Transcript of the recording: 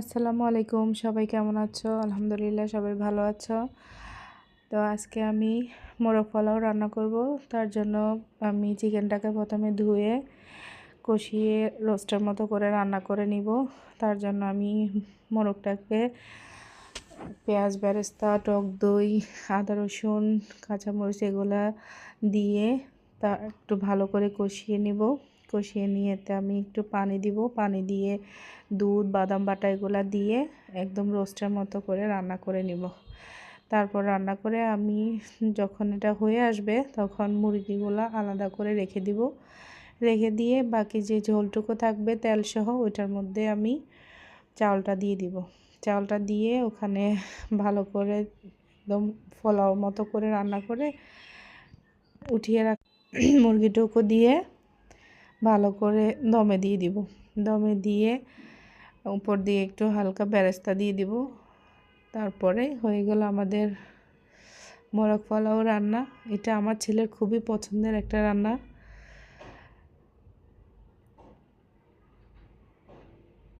আসসালামু আলাইকুম, সবাই কেমন আছো? আলহামদুলিল্লাহ, সবাই ভালো আছো। তো আজকে আমি মোরগ পোলাও রান্না করব। তার জন্য আমি চিকেনটাকে প্রথমে ধুয়ে, কষিয়ে রোস্টের মতো করে রান্না করে নিব। তার জন্য আমি মোরগটাকে পেঁয়াজ, বেরেস্তা, টক দই, আদা রসুন, কাঁচামরিচ এগুলা দিয়ে তা একটু ভালো করে কষিয়ে নিব। কষিয়ে নিয়েতে আমি একটু পানি দিব। পানি দিয়ে দুধ, বাদাম বাটা এগুলো দিয়ে একদম রোস্টের মতো করে রান্না করে নিব। তারপর রান্না করে আমি যখন এটা হয়ে আসবে তখন মুরগিগুলো আলাদা করে রেখে দিব। রেখে দিয়ে বাকি যে ঝোলটুকু থাকবে তেলসহ ওইটার মধ্যে আমি চাউলটা দিয়ে দিব। চাউলটা দিয়ে ওখানে ভালো করে একদম ফলাও মতো করে রান্না করে উঠিয়ে রাখ মুরগিটুকু দিয়ে ভালো করে দমে দিয়ে দিব। দমে দিয়ে উপর দিয়ে একটু হালকা ব্যারেস্তা দিয়ে দিব। তারপরে হয়ে গেল আমাদের মোরগ পোলাও রান্না। এটা আমার ছেলের খুবই পছন্দের একটা রান্না।